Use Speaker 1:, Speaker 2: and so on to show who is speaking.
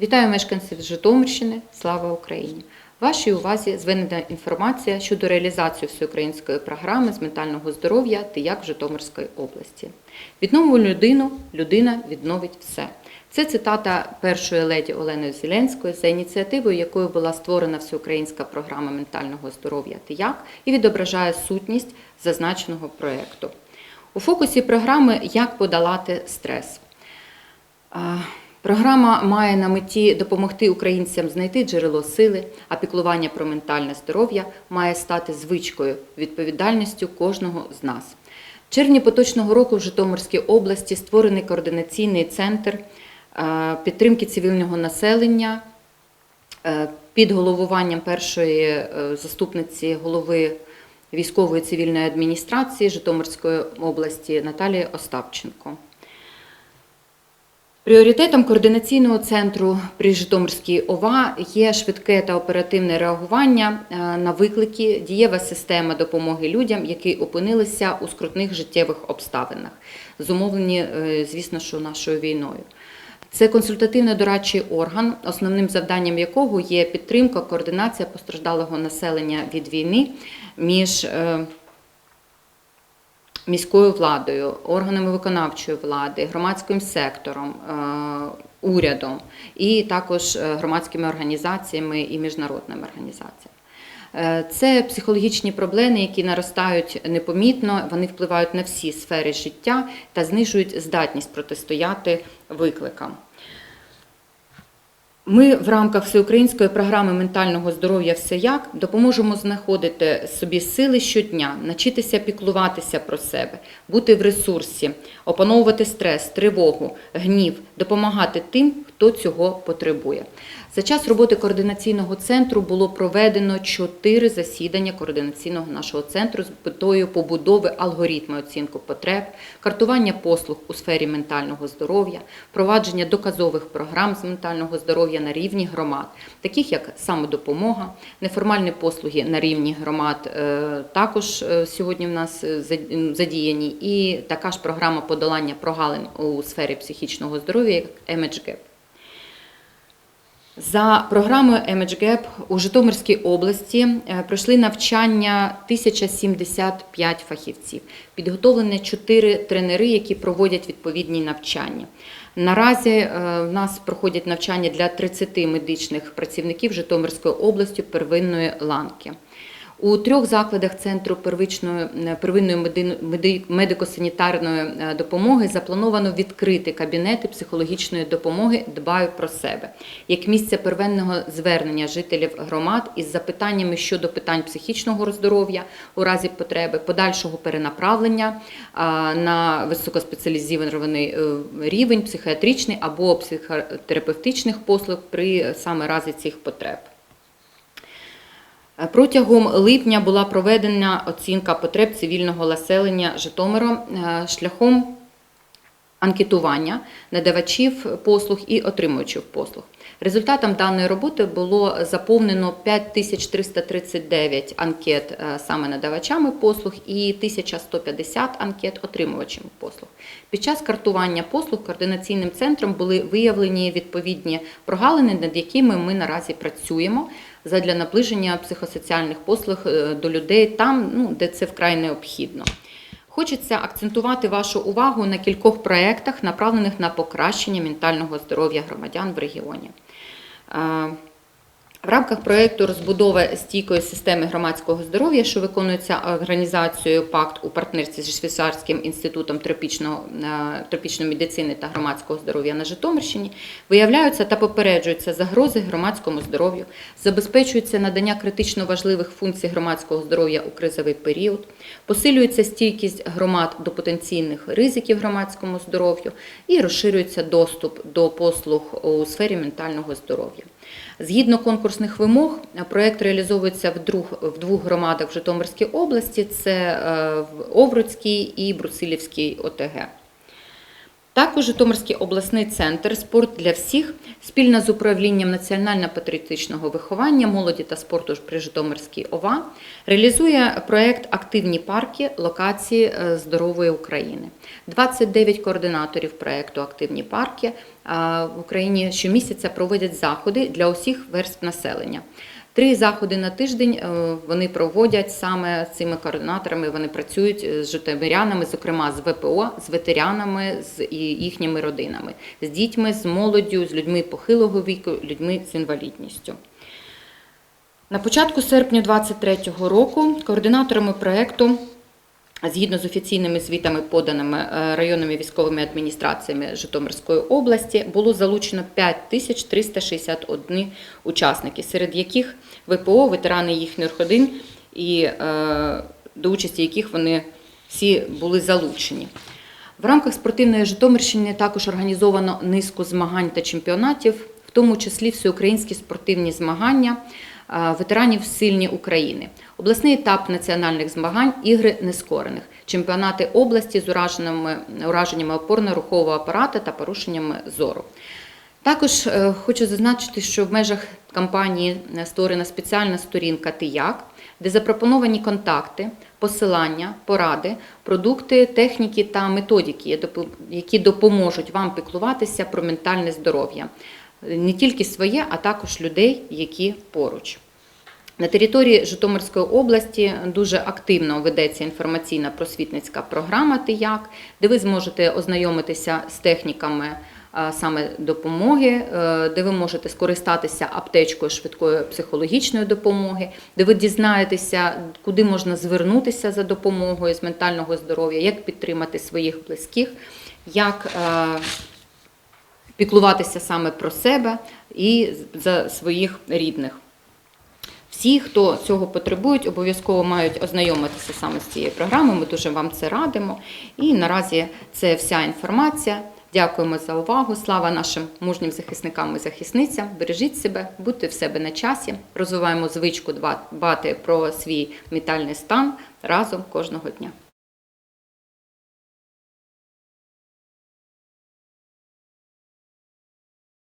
Speaker 1: Вітаю мешканців Житомирщини. Слава Україні! Вашій увазі зведена інформація щодо реалізації всеукраїнської програми з ментального здоров'я «Ти в Житомирської області. Відновимо людину, людина відновить все. Це цитата першої леді Олени Зеленської, за ініціативою якої була створена всеукраїнська програма ментального здоров'я «Ти як» і відображає сутність зазначеного проєкту. У фокусі програми Як подолати стрес. Програма має на меті допомогти українцям знайти джерело сили, а піклування про ментальне здоров'я має стати звичкою, відповідальністю кожного з нас. В червні поточного року в Житомирській області створений координаційний центр е, підтримки цивільного населення е, під головуванням першої е, заступниці голови військової цивільної адміністрації Житомирської області Наталії Остапченко. Пріоритетом координаційного центру при Житомирській ОВА є швидке та оперативне реагування е, на виклики, дієва система допомоги людям, які опинилися у скрутних життєвих обставинах, зумовлені, е, звісно, що нашою війною. Це консультативно-дорадчий орган, основним завданням якого є підтримка, координація постраждалого населення від війни між е, міською владою, органами виконавчої влади, громадським сектором, е, урядом і також е, громадськими організаціями і міжнародними організаціями. Е, Це психологічні проблеми, які наростають непомітно, вони впливають на всі сфери життя та знижують здатність протистояти викликам. Ми в рамках всеукраїнської програми ментального здоров'я все як допоможемо знаходити собі сили щодня, навчитися піклуватися про себе, бути в ресурсі, опановувати стрес, тривогу, гнів, допомагати тим, хто цього потребує. За час роботи координаційного центру було проведено чотири засідання координаційного нашого центру з метою побудови алгоритму оцінку потреб, картування послуг у сфері ментального здоров'я, впровадження доказових програм з ментального здоров'я на рівні громад, таких як самодопомога, неформальні послуги на рівні громад е, також е, сьогодні в нас е, задіяні, і така ж програма подолання прогалин у сфері психічного здоров'я, як EMAGE-GAP. За програмою EMAGE-GAP у Житомирській області е, пройшли навчання 1075 фахівців. Підготовлені 4 тренери, які проводять відповідні навчання. Наразі е, в нас проходять навчання для 30 медичних працівників Житомирської області первинної ланки. У трьох закладах центру первичної е, первинної меди- меди- медико-санітарної е, допомоги заплановано відкрити кабінети психологічної допомоги Дбаю про себе як місце первинного звернення жителів громад із запитаннями щодо питань психічного здоров'я у разі потреби, подальшого перенаправлення на високоспеціалізований е, рівень психіатричний або психотерапевтичних послуг при саме разі цих потреб. Протягом липня була проведена оцінка потреб цивільного населення Житомира е, шляхом анкетування надавачів послуг і отримувачів послуг. Результатом даної роботи було заповнено 5339 анкет е, саме надавачами послуг і 1150 анкет отримувачами послуг. Під час картування послуг координаційним центром були виявлені відповідні прогалини, над якими ми наразі працюємо задля наближення психосоціальних послуг е, до людей там, ну, де це вкрай необхідно. Хочеться акцентувати вашу увагу на кількох проєктах, направлених на покращення ментального здоров'я громадян в регіоні. um, В рамках проєкту розбудова стійкої системи громадського здоров'я, що виконується організацією ПАКТ у партнерстві з Швейцарським інститутом е, тропічної медицини та громадського здоров'я на Житомирщині, виявляються та попереджуються загрози громадському здоров'ю, забезпечується надання критично важливих функцій громадського здоров'я у кризовий період, посилюється стійкість громад до потенційних ризиків громадському здоров'ю і розширюється доступ до послуг у сфері ментального здоров'я. Згідно конкурсних вимог, проект реалізовується в двох громадах в Житомирській області: це е, в Овруцькій і Брусилівській ОТГ. Також Житомирський обласний центр спорт для всіх спільно з управлінням національно-патріотичного виховання молоді та спорту при Житомирській ОВА реалізує проект Активні парки локації е, здорової України. 29 координаторів проекту Активні парки в Україні щомісяця проводять заходи для усіх верств населення. Три заходи на тиждень е, вони проводять саме цими координаторами. Вони працюють е, з житомирянами, зокрема з ВПО, з ветеранами, з їхніми родинами, з дітьми, з молоддю, з людьми похилого віку, людьми з інвалідністю. На початку серпня 2023 року координаторами проекту Згідно з офіційними звітами, поданими е, районними військовими адміністраціями Житомирської області, було залучено 5361 учасники, серед яких ВПО, ветерани їхніх родин, і е, до участі яких вони всі були залучені. В рамках спортивної Житомирщини також організовано низку змагань та чемпіонатів, в тому числі всеукраїнські спортивні змагання ветеранів Сильні України, обласний етап національних змагань ігри нескорених, чемпіонати області з ураженнями, ураженнями опорно-рухового апарата та порушеннями зору. Також е, хочу зазначити, що в межах кампанії е, створена спеціальна сторінка «Ти як», де запропоновані контакти, посилання, поради, продукти, техніки та методики, які допоможуть вам піклуватися про ментальне здоров'я. Не тільки своє, а також людей, які поруч. На території Житомирської області дуже активно ведеться інформаційна просвітницька програма «Ти-як», де ви зможете ознайомитися з техніками саме допомоги, е, де ви можете скористатися аптечкою швидкої психологічної допомоги, де ви дізнаєтеся, куди можна звернутися за допомогою з ментального здоров'я, як підтримати своїх близьких, як е, піклуватися саме про себе і за своїх рідних. Всі, хто цього потребують, обов'язково мають ознайомитися саме з цією програмою. Ми дуже вам це радимо. І наразі це вся інформація. Дякуємо за увагу. Слава нашим мужнім захисникам і захисницям. Бережіть себе, будьте в себе на часі. Розвиваємо звичку дбати про свій ментальний стан разом кожного дня.